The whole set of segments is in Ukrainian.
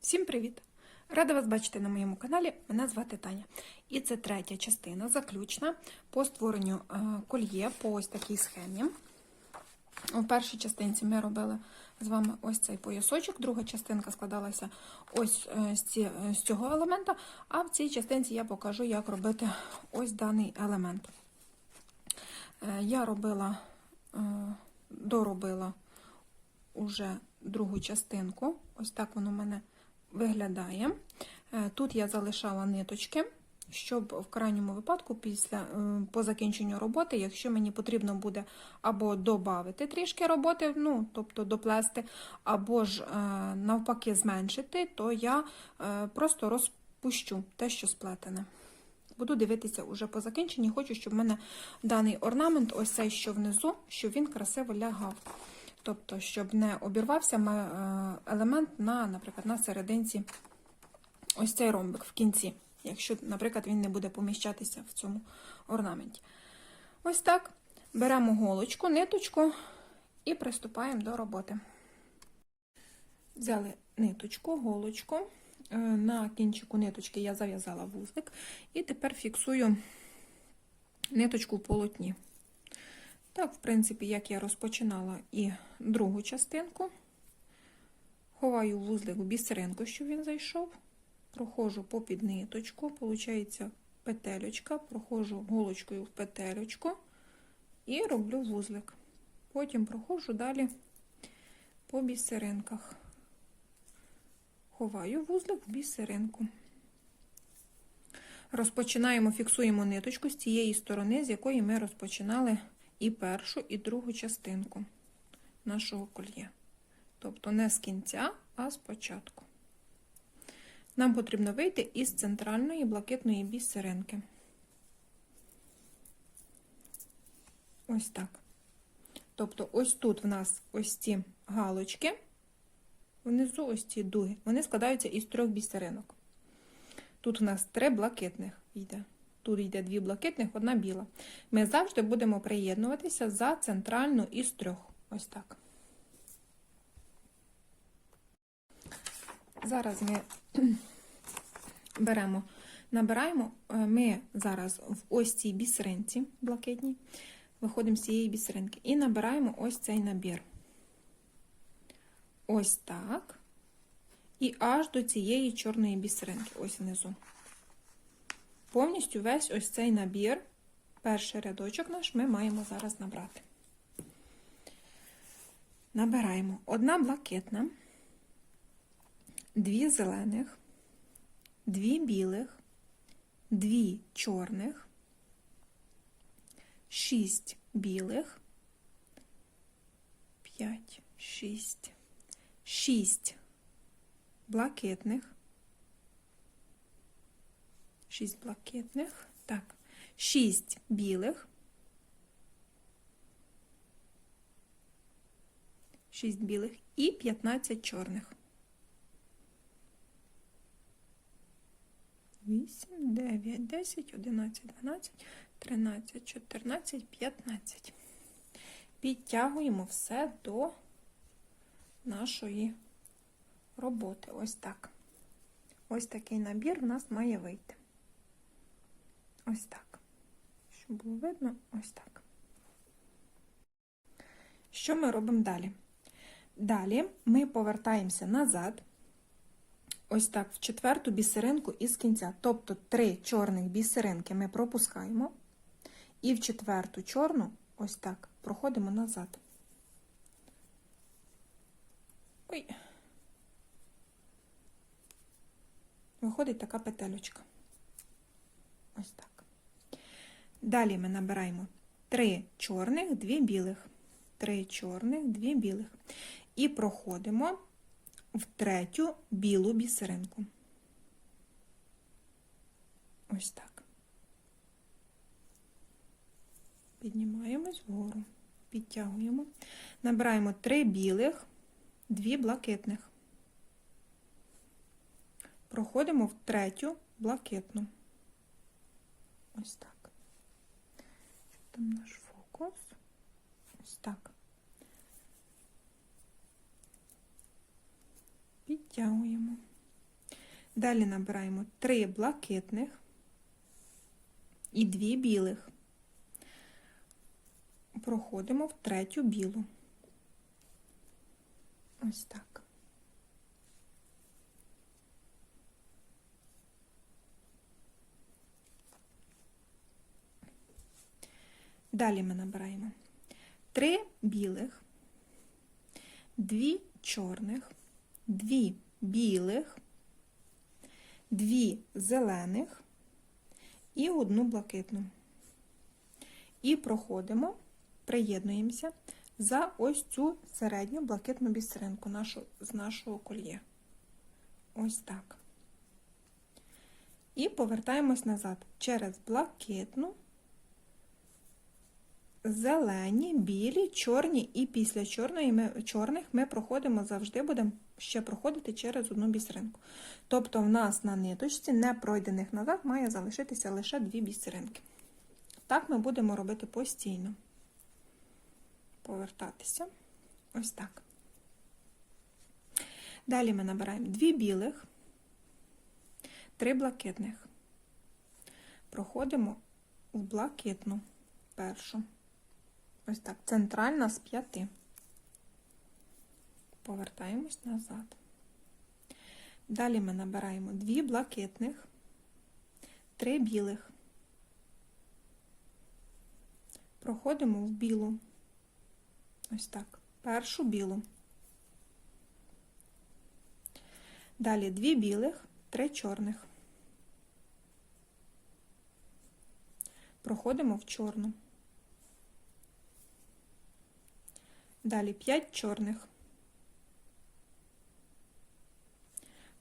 Всім привіт! Рада вас бачити на моєму каналі. Мене звати Таня. І це третя частина, заключна по створенню е, кольє по ось такій схемі. У першій частинці ми робили з вами ось цей поясочок, друга частинка складалася ось е, е, з цього елемента, а в цій частинці я покажу, як робити ось даний елемент. Я робила, доробила уже другу частинку. Ось так воно в мене виглядає. Е, Тут я залишала ниточки, щоб в крайньому випадку, після е, по закінченню роботи, якщо мені потрібно буде або додати трішки роботи, ну, тобто доплести, або ж е, навпаки зменшити, то я просто розпущу те, що сплетене. Буду дивитися уже по закінченні. Хочу, щоб в мене даний орнамент, ось цей, що внизу, щоб він красиво лягав. Тобто, щоб не обірвався е, елемент на, наприклад, на серединці ось цей ромбик в кінці, якщо, наприклад, він не буде поміщатися в цьому орнаменті. Ось так. Беремо голочку, ниточку і приступаємо до роботи. Взяли ниточку, голочку. Е, На кінчику ниточки я зав'язала вузлик і тепер фіксую ниточку в полотні. Так, в принципі, як я розпочинала і другу частинку. Ховаю вузлик в бісеринку, щоб він зайшов. Проходжу по підниточку, виходить петелечка, проходжу голочкою в петелечку і роблю вузлик. Потім проходжу далі по бісеринках. Ховаю вузлик в бісеринку. Розпочинаємо, фіксуємо ниточку з тієї сторони, з якої ми розпочинали і першу, і другу частинку нашого кольє. Тобто не з кінця, а з початку. Нам потрібно вийти із центральної блакитної бісеринки. Ось так. Тобто, ось тут в нас ось ці галочки, внизу ось ці дуги, вони складаються із трьох бісеринок. Тут у нас три блакитних йде. Тут йде дві блакитних, одна біла. Ми завжди будемо приєднуватися за центральну із трьох. Ось так. Зараз ми беремо, набираємо, е, ми зараз в ось цій бісеринці блакитній, виходимо з цієї бісеринки і набираємо ось цей набір. Ось так. І аж до цієї чорної бісеринки, ось внизу. Повністю весь ось цей набір, перший рядочок наш, ми маємо зараз набрати. Набираємо одна блакитна, дві зелених, дві білих, дві чорних, шість білих, п'ять, шість, шість блакитних, шість блакитних, так, шість білих, шість білих і 15 чорних. 8, 9, 10, 11, 12, 13, 14, 15. Підтягуємо все до нашої роботи. Ось так. Ось такий набір в нас має вийти. Ось так. Щоб було видно, ось так. Що ми робимо далі? Далі ми повертаємося назад, ось так, в четверту бісеринку із кінця. Тобто три чорних бісеринки ми пропускаємо, і в четверту чорну, ось так, проходимо назад. Ой. Виходить така петелечка. Ось так. Далі ми набираємо три чорних, дві білих. Три чорних, дві білих. І проходимо в третю білу бісеринку. Ось так. Піднімаємось вгору, підтягуємо. Набираємо три білих, дві блакитних. Проходимо в третю блакитну. Ось так. Там наш фокус? Ось так. Підтягуємо. Далі набираємо 3 блакитних і 2 білих. Проходимо в третю білу. Ось так. Далі ми набираємо 3 білих, 2 чорних, 2 білих, 2 зелених і одну блакитну. І проходимо, приєднуємося за ось цю середню блакитну бісеринку нашу, з нашого кольє. Ось так. І повертаємось назад через блакитну, зелені, білі, чорні, і після чорної ми, чорних ми проходимо завжди будемо ще проходити через одну бісеринку. Тобто в нас на ниточці, не пройдених назад, має залишитися лише дві бісеринки. Так ми будемо робити постійно. Повертатися. Ось так. Далі ми набираємо дві білих, три блакитних. Проходимо в блакитну першу. Ось так, центральна з п'яти. Повертаємось назад. Далі ми набираємо дві блакитних, три білих. Проходимо в білу. Ось так. Першу білу. Далі дві білих, три чорних. Проходимо в чорну. Далі 5 чорних.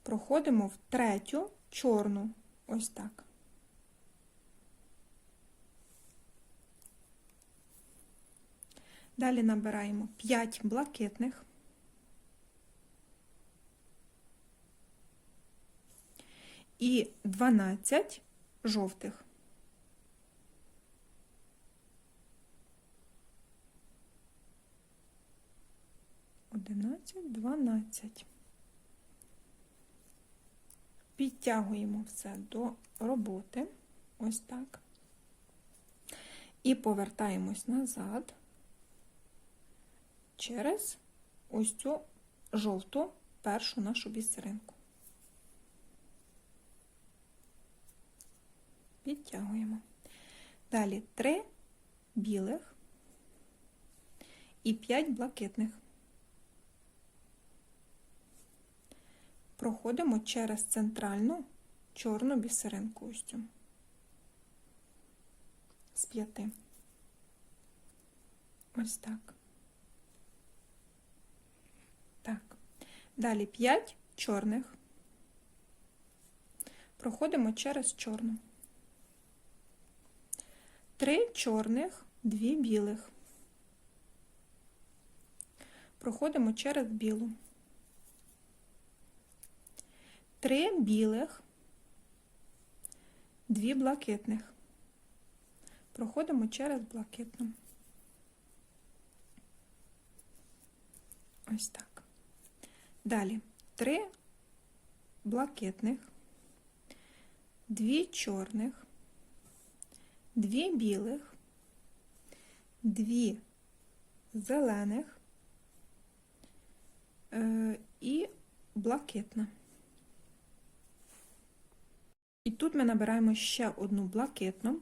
Проходимо в третю чорну. Ось так. Далі набираємо 5 блакитних. І 12 жовтих. Одинадцять, дванадцять. Підтягуємо все до роботи. Ось так. І повертаємось назад через ось цю жовту першу нашу бісеринку. Підтягуємо. Далі три білих і п'ять блакитних. Проходимо через центральну чорну бісеринку ось з п'яти. Ось так. Так. Далі 5 чорних. Проходимо через чорну. Три чорних, дві білих. Проходимо через білу. Три білих, дві блакитних. Проходимо через блакитну. Ось так. Далі три блакитних, дві чорних, дві білих, дві зелених е, і блакитна. І тут ми набираємо ще одну блакитну,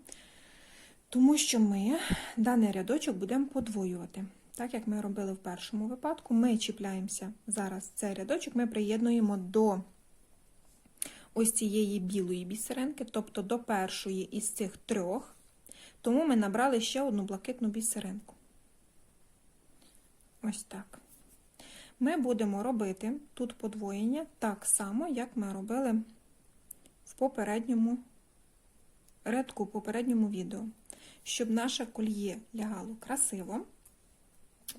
тому що ми даний рядочок будемо подвоювати. Так як ми робили в першому випадку, ми чіпляємося зараз цей рядочок, ми приєднуємо до ось цієї білої бісеринки, тобто до першої із цих трьох, тому ми набрали ще одну блакитну бісеринку. Ось так. Ми будемо робити тут подвоєння так само, як ми робили попередньому рядку, попередньому відео. Щоб наше кольє лягало красиво,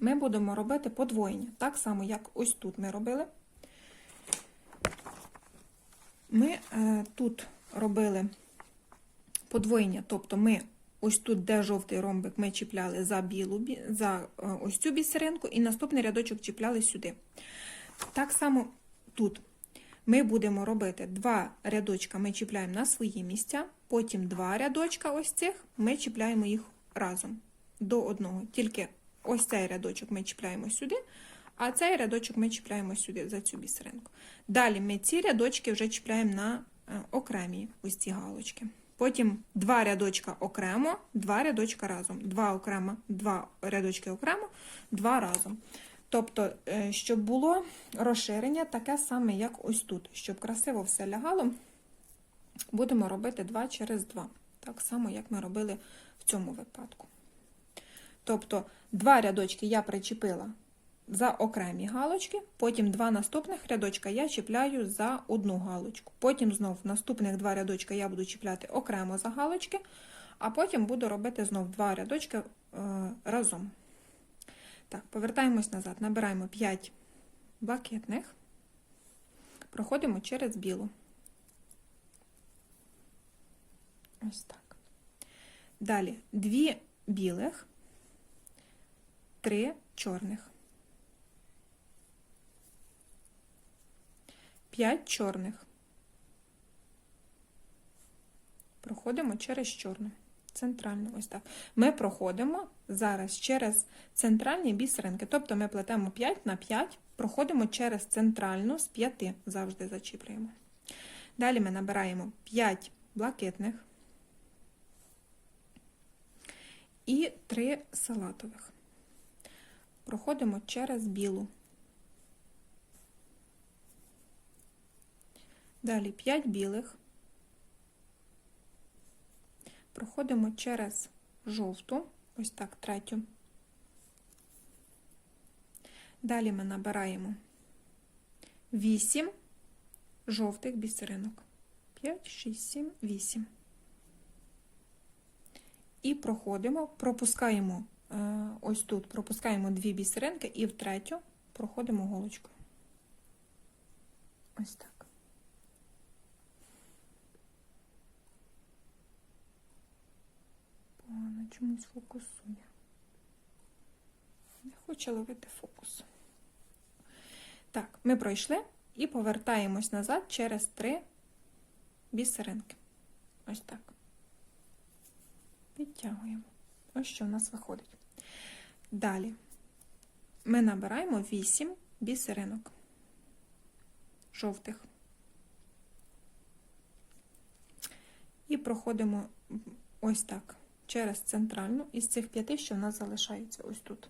ми будемо робити подвоєння. Так само, як ось тут ми робили. Ми е, тут робили подвоєння, тобто ми ось тут, де жовтий ромбик, ми чіпляли за білу, за е, ось цю бісеринку, і наступний рядочок чіпляли сюди. Так само тут Ми будемо робити два рядочка, ми чіпляємо на свої місця, потім два рядочка ось цих, ми чіпляємо їх разом до одного. Тільки ось цей рядочок ми чіпляємо сюди, а цей рядочок ми чіпляємо сюди за цю бісеринку. Далі ми ці рядочки вже чіпляємо на е, окремі ось ці галочки. Потім два рядочка окремо, два рядочка разом. Два окремо, два рядочки окремо, два разом. Тобто, е, щоб було розширення таке саме, як ось тут. Щоб красиво все лягало, будемо робити 2 через 2. Так само, як ми робили в цьому випадку. Тобто, два рядочки я причепила за окремі галочки, потім два наступних рядочка я чіпляю за одну галочку. Потім знов наступних два рядочка я буду чіпляти окремо за галочки, а потім буду робити знов два рядочки е, разом. Так, повертаємось назад, набираємо 5 блакитних, проходимо через білу. Ось так. Далі дві білих, три чорних. 5 чорних. Проходимо через чорну. Центральну, ось так. Ми проходимо зараз через центральні бісеринки. Тобто ми плетемо 5 на 5, проходимо через центральну з 5, завжди зачіплюємо. Далі ми набираємо 5 блакитних і 3 салатових. Проходимо через білу. Далі 5 білих. Проходимо через жовту, ось так, третю. Далі ми набираємо 8 жовтих бісеринок. 5, 6, 7, 8. І проходимо, пропускаємо е, ось тут, пропускаємо дві бісеринки і в третю проходимо голочкою. Ось так. Вона чомусь фокусує. Не хоче ловити фокус. Так, ми пройшли і повертаємось назад через три бісеринки. Ось так. Підтягуємо. Ось що в нас виходить. Далі ми набираємо 8 бісеринок жовтих. І проходимо ось так через центральну із цих п'яти, що в нас залишається ось тут.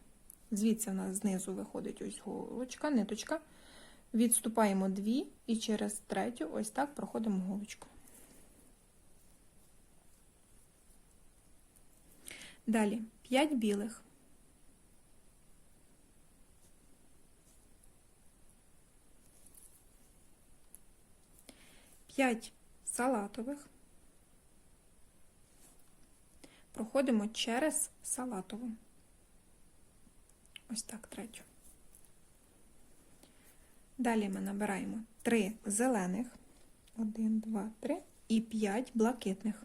Звідси в нас знизу виходить ось голочка, ниточка. Відступаємо дві і через третю ось так проходимо голочку. Далі 5 білих. П'ять салатових проходимо через салатову. Ось так третю. Далі ми набираємо 3 зелених, 1, 2, 3 і 5 блакитних.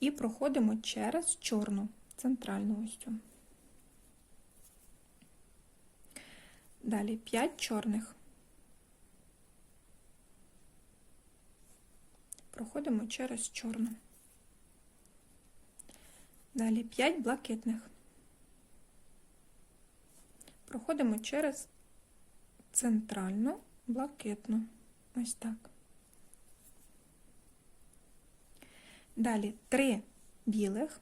І проходимо через чорну центральну ось цю. Далі 5 чорних. Проходимо через чорну. Далі 5 блакитних. Проходимо через центральну блакитну. Ось так. Далі 3 білих,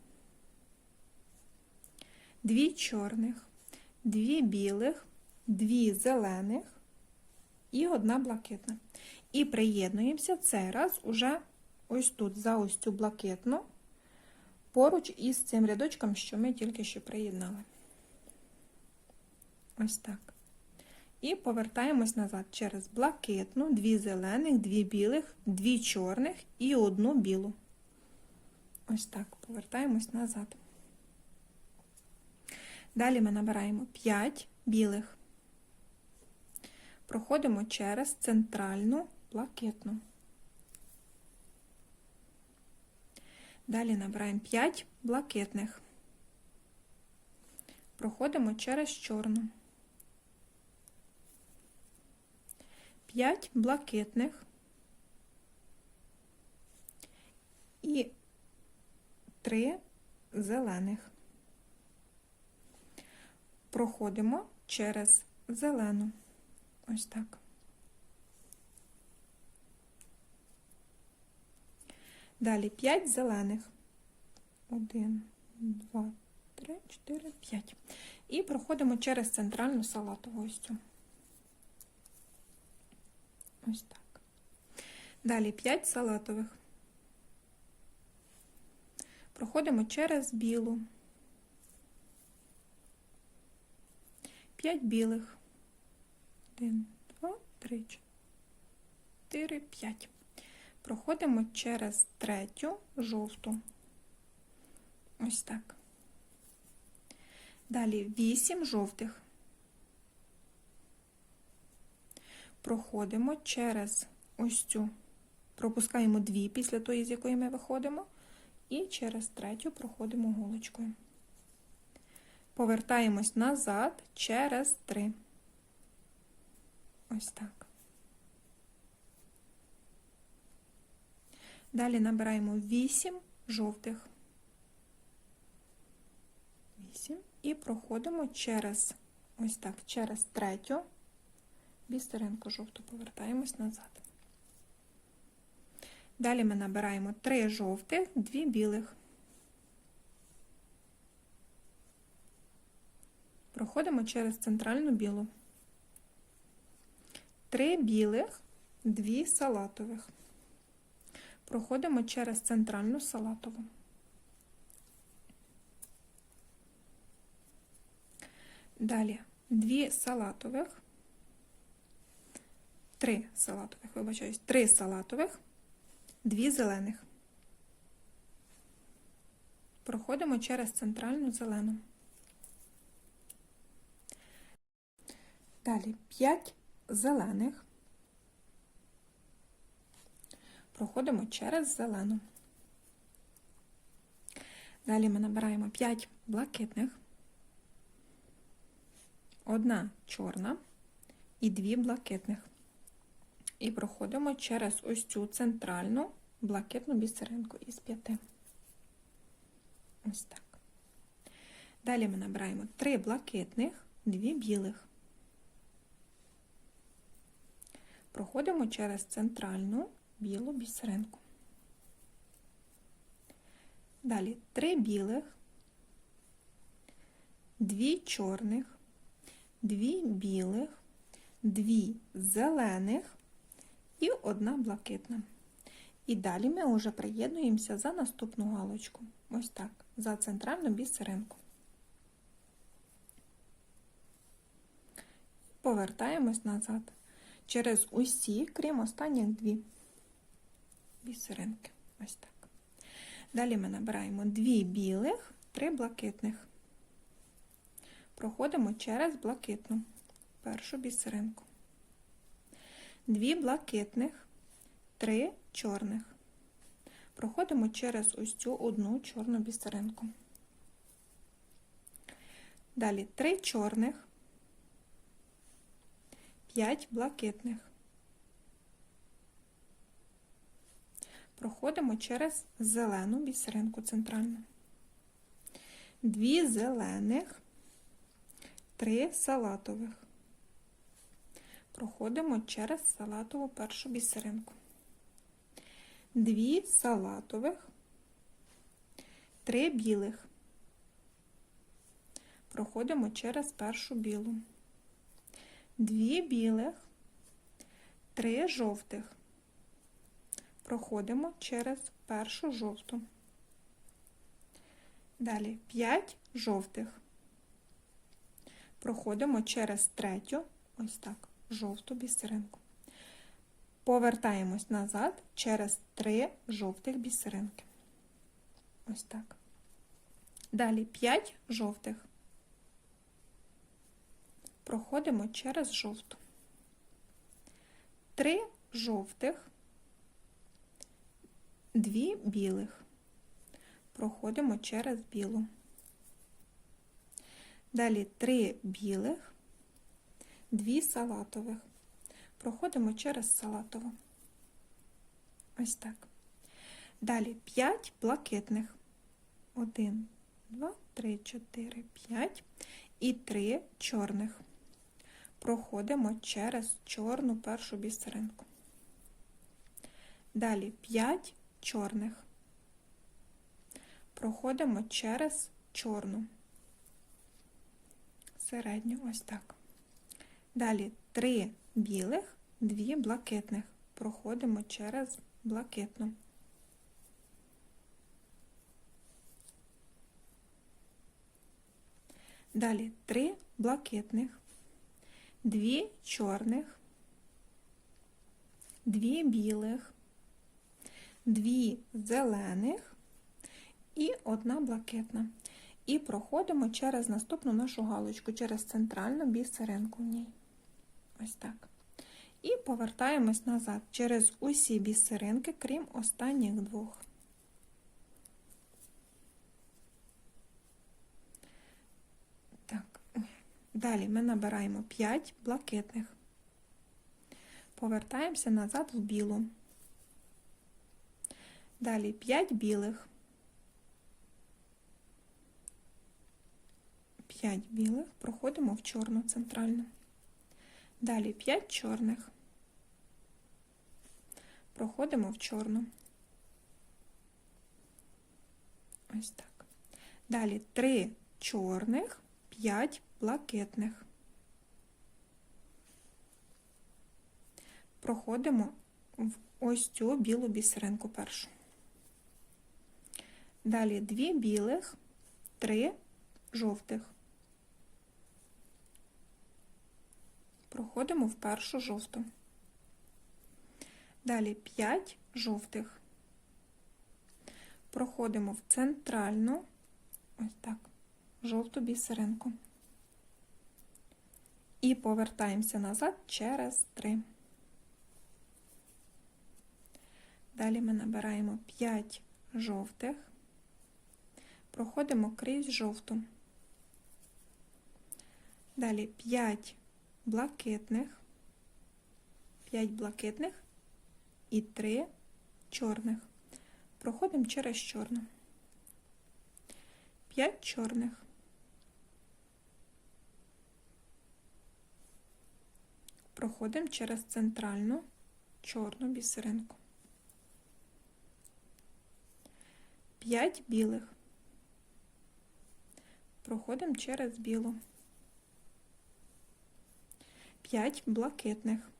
2 чорних, 2 білих, 2 зелених і одна блакитна. І приєднуємося цей раз уже ось тут, за ось цю блакитну поруч із цим рядочком, що ми тільки що приєднали. Ось так. І повертаємось назад через блакитну, дві зелених, дві білих, дві чорних і одну білу. Ось так, повертаємось назад. Далі ми набираємо 5 білих, проходимо через центральну блакитну. Далі набираємо 5 блакитних. Проходимо через чорну. 5 блакитних і 3 зелених. Проходимо через зелену. Ось так. Далі 5 зелених. 1, 2, 3, 4, 5. І проходимо через центральну салатову ось цю. Ось так. Далі 5 салатових. Проходимо через білу. 5 білих. 1, 2, 3, 4, 5. Проходимо через третю жовту. Ось так. Далі 8 жовтих. Проходимо через ось цю. Пропускаємо дві після тої, з якої ми виходимо, і через третю проходимо голочкою. Повертаємось назад через три. Ось так. Далі набираємо 8 жовтих. 8 і проходимо через ось так, через третю бісеринку жовту повертаємось назад. Далі ми набираємо 3 жовтих, 2 білих. Проходимо через центральну білу. 3 білих, 2 салатових. Проходимо через центральну салатову. Далі 2 салатових, 3 салатових, вибачаюсь, 3 салатових, 2 зелених. Проходимо через центральну зелену. Далі 5 зелених. Проходимо через зелену. Далі ми набираємо 5 блакитних, одна чорна і дві блакитних. І проходимо через ось цю центральну блакитну бісеринку із п'яти. Ось так. Далі ми набираємо 3 блакитних, 2 білих. Проходимо через центральну білу бісеринку. Далі 3 білих, 2 чорних, 2 білих, 2 зелених і одна блакитна. І далі ми вже приєднуємося за наступну галочку. Ось так, за центральну бісеринку. Повертаємось назад через усі, крім останніх дві бісеринки. Ось так. Далі ми набираємо дві білих, три блакитних. Проходимо через блакитну першу бісеринку. Дві блакитних, три чорних. Проходимо через ось цю одну чорну бісеринку. Далі три чорних, п'ять блакитних. Проходимо через зелену бісеринку центральну. Дві зелених, три салатових. Проходимо через салатову першу бісеринку. Дві салатових, три білих. Проходимо через першу білу. Дві білих, три жовтих. Проходимо через першу жовту. Далі 5 жовтих. Проходимо через третю, ось так, жовту бісеринку. Повертаємось назад через три жовтих бісеринки. Ось так. Далі 5 жовтих. Проходимо через жовту. Три жовтих, дві білих. Проходимо через білу. Далі три білих, дві салатових. проходимо через салатову. Ось так. Далі 5 блакитних. 1, 2, 3, 4, 5 і 3 чорних. Проходимо через чорну першу бісеринку. Далі 5 чорних. Проходимо через чорну. Середню, ось так. Далі 3 білих, 2 блакитних. Проходимо через блакитну. Далі 3 блакитних, 2 чорних, 2 білих, 2 зелених і одна блакитна. І проходимо через наступну нашу галочку, через центральну бісеринку в ній. Ось так. І повертаємось назад через усі бісеринки, крім останніх двох. Так, далі ми набираємо 5 блакитних. Повертаємося назад в білу. Далі 5 білих. 5 білих, проходимо в чорну центральну. Далі 5 чорних. Проходимо в чорну. Ось так. Далі 3 чорних, 5 блакитних. Проходимо в ось цю білу бісеринку першу. Далі 2 білих, 3 жовтих. Проходимо в першу жовту. Далі 5 жовтих. Проходимо в центральну, ось так, жовту бісеринку. І повертаємося назад через 3. Далі ми набираємо 5 жовтих, проходимо крізь жовту. Далі 5 блакитних, 5 блакитних і 3 чорних. Проходимо через чорну. 5 чорних. Проходимо через центральну чорну бісеринку. 5 білих. Проходимо через білу. 5 блакитних.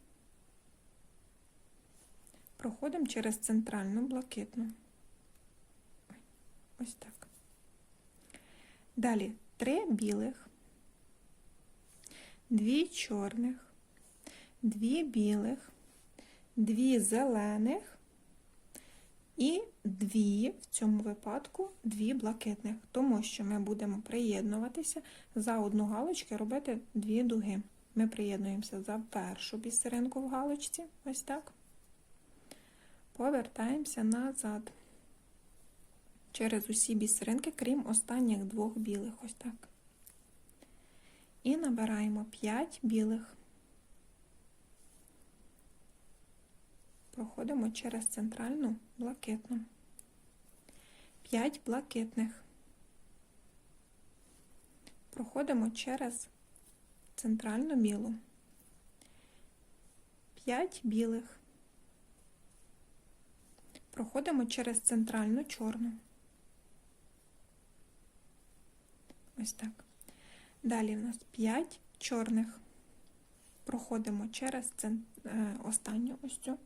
Проходимо через центральну блакитну. Ось так. Далі 3 білих, 2 чорних, 2 білих, 2 зелених і 2 в цьому випадку 2 блакитних, тому що ми будемо приєднуватися за одну галочку робити 2 дуги. Ми приєднуємося за першу бісеринку в галочці, ось так. Повертаємося назад. Через усі бісеринки, крім останніх двох білих, ось так. І набираємо 5 білих. Проходимо через центральну блакитну. 5 блакитних. Проходимо через центральну білу, 5 білих. Проходимо через центральну чорну. Ось так. Далі в нас 5 чорних. Проходимо через. Е, останню ось цю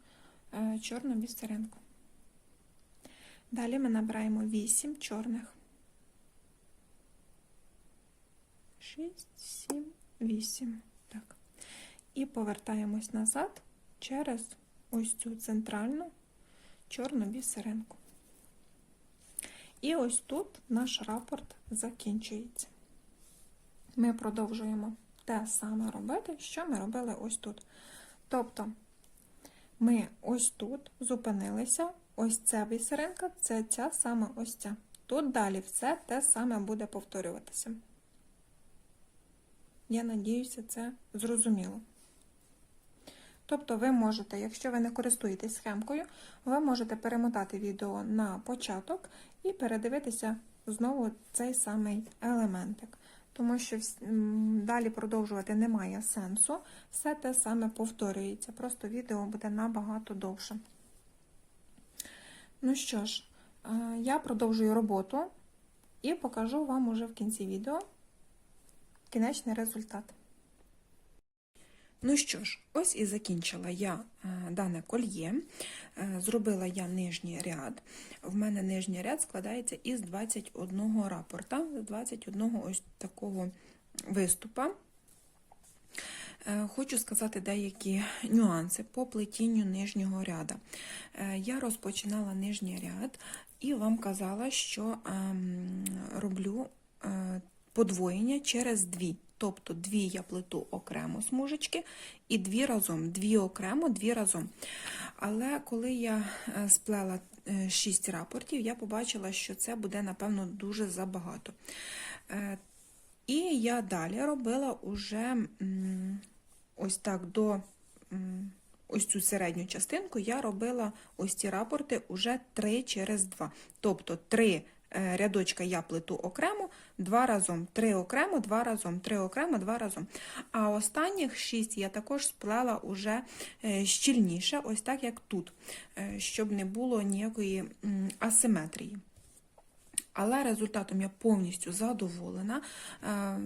чорну бісеринку. Далі ми набираємо 8 чорних. 6, 7, 8. Так. І повертаємось назад через ось цю центральну чорну бісеринку. І ось тут наш рапорт закінчується. Ми продовжуємо те саме робити, що ми робили ось тут. Тобто, ми ось тут зупинилися, ось ця бісеринка це ця саме ось ця. Тут далі все те саме буде повторюватися. Я надіюся, це зрозуміло. Тобто ви можете, якщо ви не користуєтесь схемкою, ви можете перемотати відео на початок і передивитися знову цей самий елементик. Тому що далі продовжувати немає сенсу, все те саме повторюється, просто відео буде набагато довше. Ну що ж, е, я продовжую роботу і покажу вам уже в кінці відео кінечний результат. Ну що ж, ось і закінчила я е, дане кольє. Е, Зробила я нижній ряд. В мене нижній ряд складається із 21 рапорта, з 21 ось такого виступа. Е, Хочу сказати деякі нюанси по плетінню нижнього ряда. Е, Я розпочинала нижній ряд і вам казала, що ем, роблю подвоєння через дві. Тобто дві я плету окремо смужечки і дві разом, дві окремо, дві разом. Але коли я е, сплела е, шість рапортів, я побачила, що це буде, напевно, дуже забагато. Е, І я далі робила уже ось так до ось цю середню частинку, я робила ось ці рапорти уже 3 через 2. Тобто 3 рядочка я плету окремо, два разом, три окремо, два разом, три окремо, два разом. А останніх шість я також сплела уже е, щільніше, ось так як тут, е, щоб не було ніякої асиметрії. Але результатом я повністю задоволена. Е,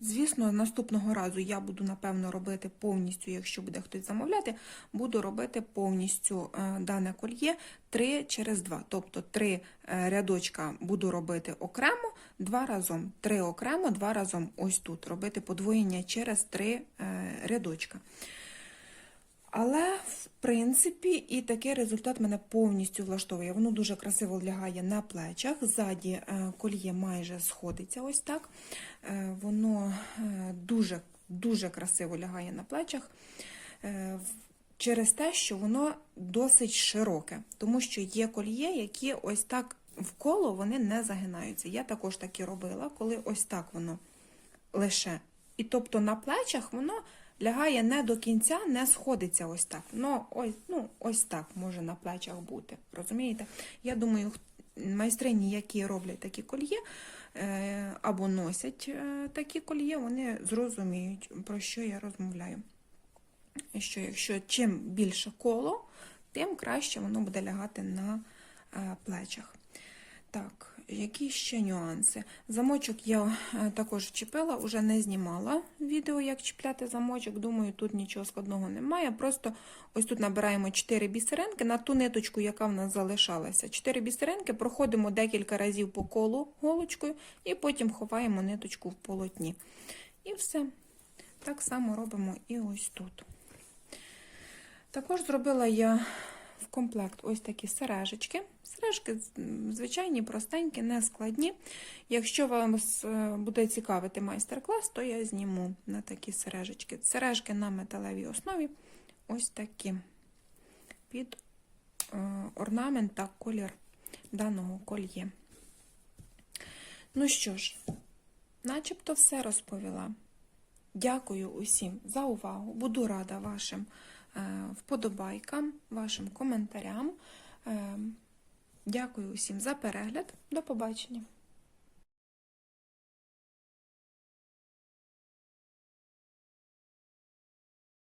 Звісно, наступного разу я буду, напевно, робити повністю, якщо буде хтось замовляти, буду робити повністю е, дане кольє 3 через 2. Тобто 3 рядочка буду робити окремо, 2 разом, 3 окремо, 2 разом ось тут. Робити подвоєння через 3 рядочка. Але, в принципі, і такий результат мене повністю влаштовує. Воно дуже красиво лягає на плечах. Ззаді е, кольє майже сходиться ось так. Е, Воно е, дуже, дуже красиво лягає на плечах. Через те, що воно досить широке, тому що є кольє, які ось так вколо вони не загинаються. Я також такі робила, коли ось так воно лише. І тобто на плечах воно лягає не до кінця, не сходиться ось так. Ну, ось, ну, ось так може на плечах бути. Розумієте? Я думаю, майстрині, які роблять такі кольє е, або носять е, такі кольє, вони зрозуміють, про що я розмовляю. Що якщо чим більше коло, тим краще воно буде лягати на е, плечах. Так, які ще нюанси? Замочок я е, також вчепила, уже не знімала відео, як чіпляти замочок. Думаю, тут нічого складного немає. Просто ось тут набираємо 4 бісеринки на ту ниточку, яка в нас залишалася. 4 бісеринки проходимо декілька разів по колу голочкою і потім ховаємо ниточку в полотні. І все. Так само робимо і ось тут. Також зробила я в комплект ось такі сережечки. Сережки звичайні, простенькі, не складні. Якщо вам е, буде цікавити майстер-клас, то я зніму на такі сережечки. Сережки на металевій основі ось такі. Під е, орнамент та колір даного кольє. Ну що ж, начебто все розповіла. Дякую усім за увагу. Буду рада вашим е, вподобайкам, вашим коментарям. Дякую усім за перегляд. До побачення!